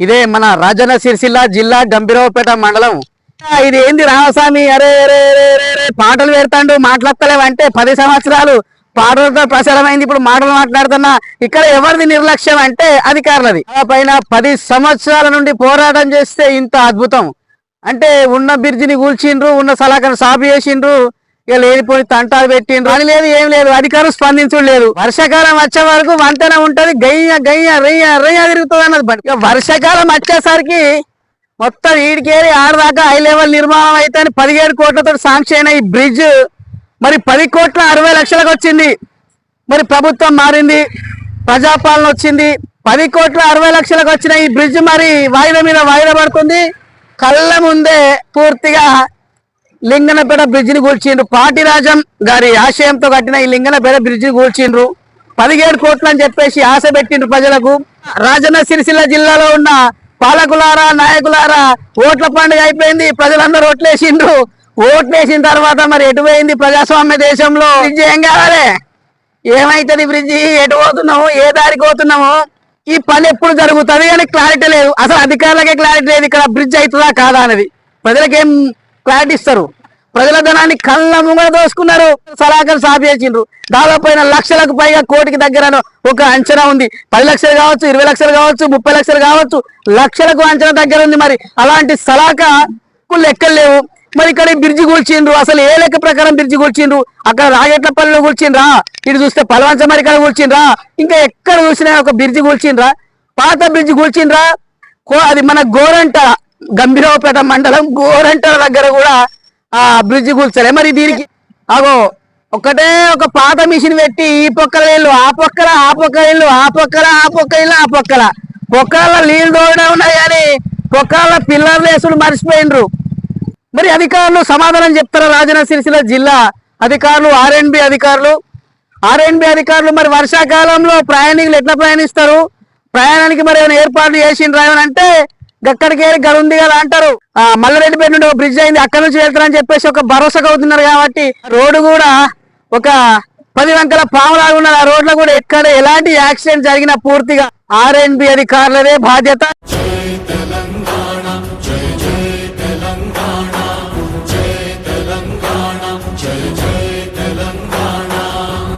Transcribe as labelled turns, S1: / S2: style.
S1: ఇదే మన రాజన్న సిరిసిల్ల జిల్లా గంభీరావుపేట మండలం. ఇది ఏంది రామస్వామి? అరే అరే అరే అరే అరే పాటలు పెడతాండు మాట్లాడతలేవంటే పది సంవత్సరాలు పాటలతో ప్రసారమైంది ఇప్పుడు మాటలు మాట్లాడుతున్నా. ఇక్కడ ఎవరిది నిర్లక్ష్యం అంటే అధికారులది. పైన పది సంవత్సరాల నుండి పోరాటం చేస్తే ఇంత అద్భుతం. అంటే ఉన్న బ్రిడ్జిని కూల్చిండ్రు ఉన్న సలాకను సాపు చేసిండ్రు ఇక లేనిపోయి తంటాలు పెట్టిండ్రు. అని లేదు ఏం లేదు అధికారులు స్పందించడం లేదు. వర్షాకాలం వచ్చే వరకు వంతెన ఉంటది గయ్య గయ్య రయ్య రయ్య తిరుగుతుంది అన్నది ఇక వర్షాకాలం వచ్చేసరికి మొత్తం ఈడికేరి ఆడదాకా హై లెవెల్ నిర్మాణం అయితే అని పదిహేడు కోట్లతో శాంక్షన్ అయిన ఈ బ్రిడ్జ్ మరి పది కోట్ల అరవై లక్షలకు వచ్చింది. మరి ప్రభుత్వం మారింది ప్రజాపాలన వచ్చింది. పది కోట్ల అరవై లక్షలకు వచ్చిన ఈ బ్రిడ్జ్ మరి వాయిదా మీద వాయిదా పడుతుంది. కళ్ళ ముందే పూర్తిగా లింగనపేట బ్రిడ్జిని కూల్చిండ్రు. పాటిరాజం గారి ఆశయంతో కట్టిన ఈ లింగనపేట బ్రిడ్జిని కూల్చిండ్రు. పదిహేడు కోట్లు అని చెప్పేసి ఆశ పెట్టిండ్రు ప్రజలకు. రాజన్న సిరిసిల్ల జిల్లాలో ఉన్న పాలకులారా నాయకులారా ఓట్ల పండుగ అయిపోయింది. ప్రజలందరూ ఓట్లేసిండ్రు. ఓట్లేసిన తర్వాత మరి ఎటు పోయింది ప్రజాస్వామ్య దేశంలో? బ్రిడ్జి ఏం కావాలి? ఏమైతుంది బ్రిడ్జి? ఎటు పోతున్నాము? ఏ దారికి పోతున్నాము? ఈ పని ఎప్పుడు జరుగుతుంది అని క్లారిటీ లేదు. అసలు అధికారులకే క్లారిటీ లేదు ఇక్కడ బ్రిడ్జ్ అవుతుందా కాదా అనేది. ప్రజలకేం క్లారిటీ ఇస్తారు? ప్రజల ధనాన్ని కళ్ళ ముంగడ దోసుకున్నారు. సలాకలు సాపి చేసిండ్రు. దాదాపు అయిన లక్షలకు పైగా కోటికి దగ్గర ఒక అంచనా ఉంది. పది లక్షలు కావచ్చు ఇరవై లక్షలు కావచ్చు ముప్పై లక్షలు కావచ్చు లక్షలకు అంచనా దగ్గర ఉంది మరి. అలాంటి సలాక లెక్కలు లేవు. మరి ఇక్కడ బ్రిడ్జి కూల్చిండ్రు? అసలు ఏ లెక్క ప్రకారం బ్రిడ్జి కూల్చిండ్రు? అక్కడ రాగేట్లపల్లిలో కూల్చిండ్రా? ఇటు చూస్తే పలవంచమరి మరి ఇక్కడ కూల్చిండ్రా? ఇంకా ఎక్కడ చూసినా ఒక బ్రిడ్జి కూల్చిండ్రా? పాత బ్రిడ్జి కూల్చిండ్రా? కో- అది మన గోరంట గంభీరవపేట మండలం గోరంటల దగ్గర కూడా ఆ బ్రిడ్జి కూల్చలే. మరి దీనికి అగో ఒకటే ఒక పాత మిషన్ పెట్టి ఈ పక్కల ఇల్లు ఆ పక్కల ఆ పక్క ఇల్లు ఆ పక్కల ఆ పక్క ఇల్లు ఆ పక్కల. పొక్కల నీళ్ళు తోడనే ఉన్నాయి కానీ పొక్కల పిల్లర్లు వేసుడు మర్చిపోయినరు మరి అధికారులు సమాధానం చెప్తారా? రాజన్న సిరిసిల్ల జిల్లా అధికారులు ఆర్ఎన్బి అధికారులు. ఆర్ఎన్బి అధికారులు మరి వర్షాకాలంలో ప్రయాణికులు ఎట్లా ప్రయాణిస్తారు? ప్రయాణానికి మరి ఏమైనా ఏర్పాట్లు చేసిండ్రా ఏమని అంటే గక్కడికి గడుంది కదా అంటారు. ఆ మల్లారెడ్డిపేట నుండి ఒక బ్రిడ్జ్ అయింది. అక్కడ నుంచి వెళ్తారని చెప్పేసి ఒక భరోసాగా అవుతున్నారు కాబట్టి రోడ్డు కూడా ఒక పది వంకల పాములాగా ఉన్నారు ఆ రోడ్లో కూడా ఎక్కడ ఎలాంటి యాక్సిడెంట్ జరిగినా పూర్తిగా ఆర్ఎన్బి అధికారులదే బాధ్యత.